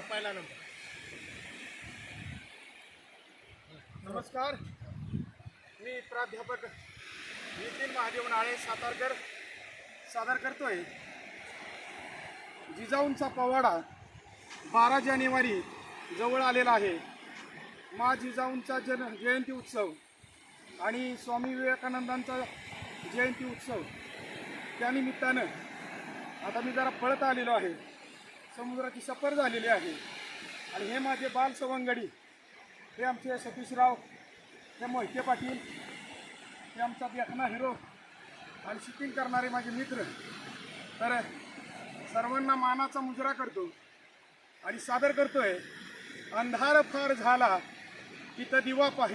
बैलानंतर नमस्कार. मी प्राध्यापक नितीन महादेव नाळे सातारकर सादर करतोय. जिजाऊंचा पवाडा बारा जानेवारी जवळ आलेला आहे. मा जिजाऊंचा जन जयंती उत्सव आणि स्वामी विवेकानंदांचा जयंती उत्सव त्यानिमित्तानं आता मी जरा पळत आलेलो आहे. समुद्राची सफर झालेली आहे. आणि हे माझे बाल सवंगडी हे आमचे सतीशराव हे मोहिते पाटील हे आमचा देखना हिरो आणि शूटिंग करणारे माझे मित्र. तर सर्वांना मानाचा मुजरा करतो आणि सादर करतोय. अंधार फार झाला तिथं दिवा पाहिजे.